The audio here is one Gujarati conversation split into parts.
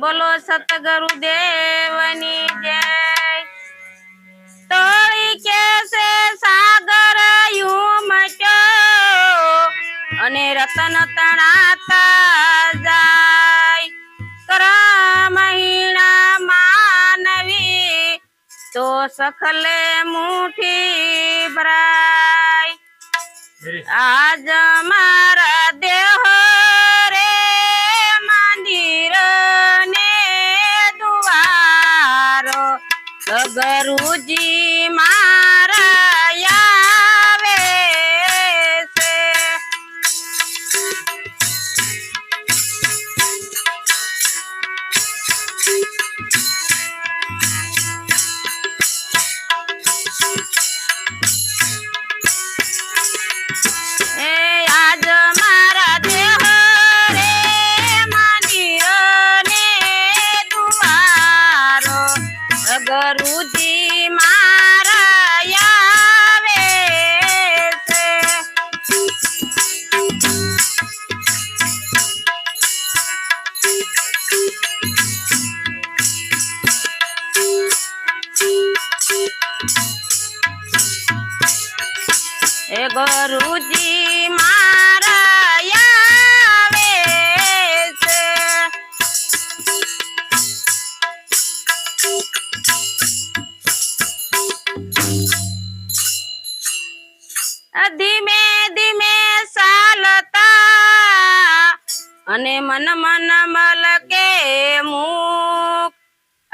બોલો સતગુરુ દેવની જય. તોળી કે છે સાગર યુમટ્યો અને રતન તણાતા જાય. કરમહીણા માનવી તો સખલે મુઠી ભરાય. આજ ગરુજી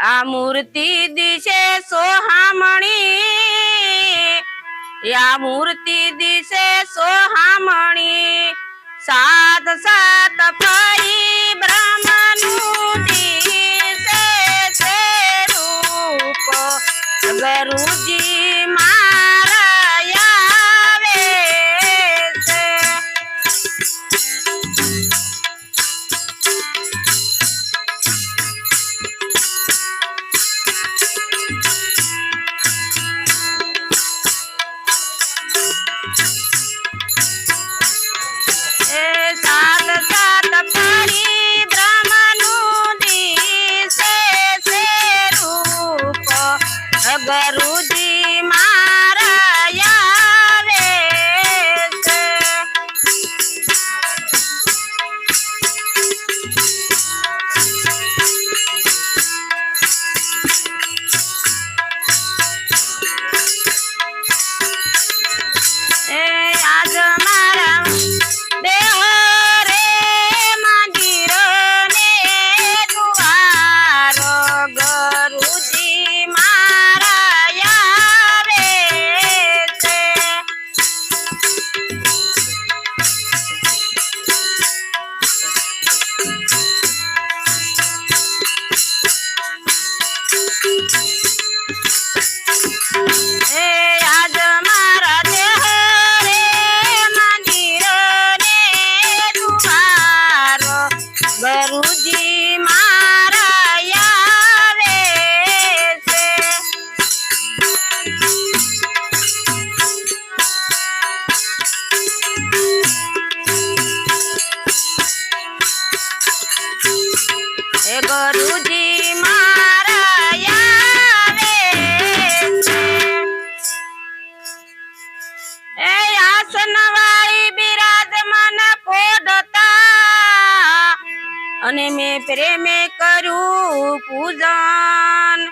આ મૂર્તિ દિશે સોહામણી. આ મૂર્તિ દિશે સોહામણી. સાત સાત ફરી બ્રાહ્મણ દિશે રૂપ. ગરુજી ગરુજી અને મેં પ્રેમે કરું પૂજન.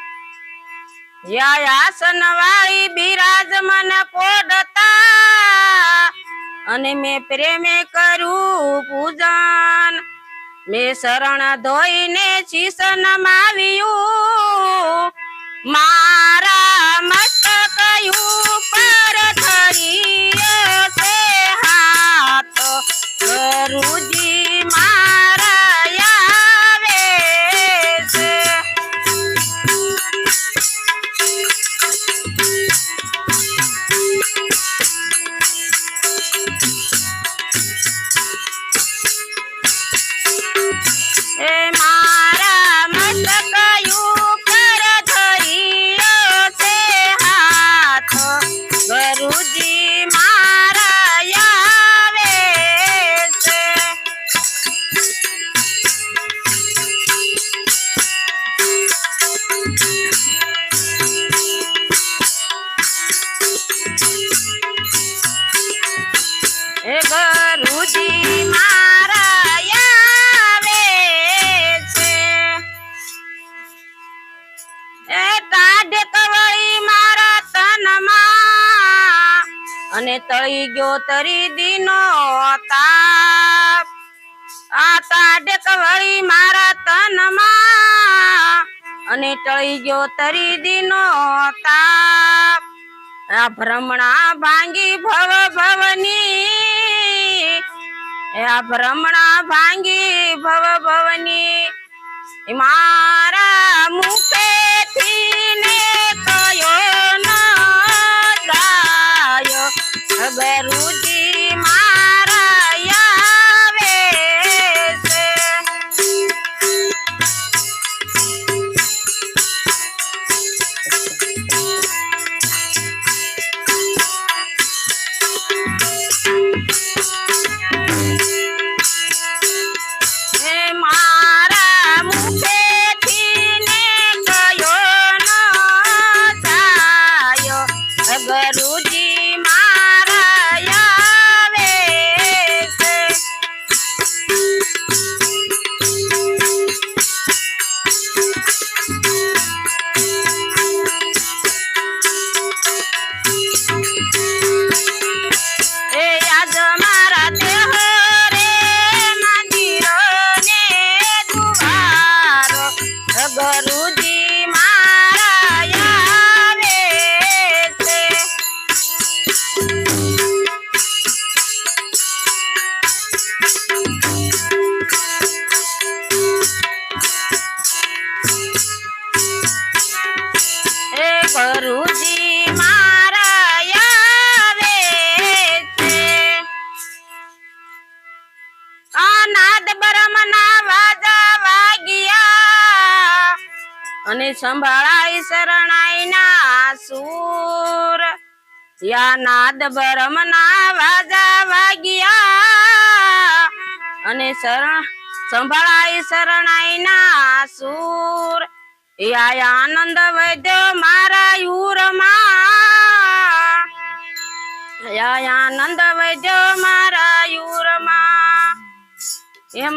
આસન વાળી બિરાજમાન પોડતા. અને મેં પ્રેમે કરું પૂજન. મેં શરણ ધોઈને શીશ નમાવ્યું Peace. અને તળી ગયો તરી દીનો તાપ. આ તાડે કવળી મારા તનમાં અને ટળી ગયો તરી દીનો તાપ. આ ભ્રમણા ભાંગી ભવ ભવની. આ ભ્રમણા ભાંગી ભવ ભવની. એ બ્રહ્મના વાજા વાગ્યા અને સંભાળાય શરણાઈના સુર. યા નાદ બ્રહ્મના વાજા વાગ્યા અને શરણ, સંભાળાય શરણાઈના સુર. યા આનંદ વૈદ્ય મારા યુરમાં. યા આનંદ વૈદ્ય મારા એ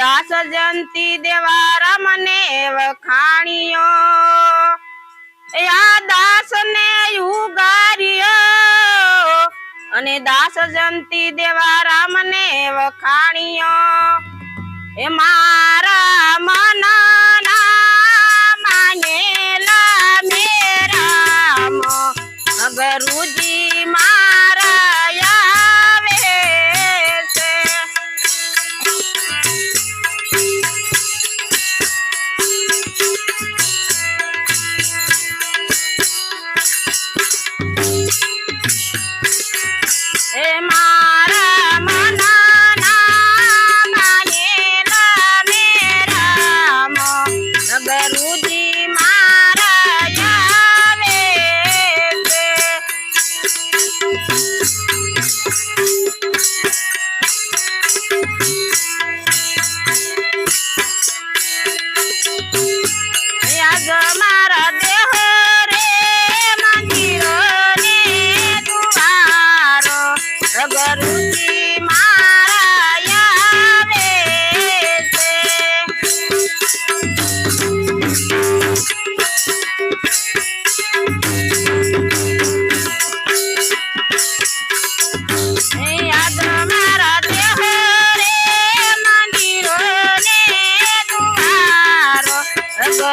દાસ જંતી દેવારા મને વખાણીઓ. યા દાસ ને યુગારિયો અને દાસ જંતી દેવારા મને વખાણીઓ. એ મારા મનના માનેલા મેરામ ગરુજી ಬರುವುದೇ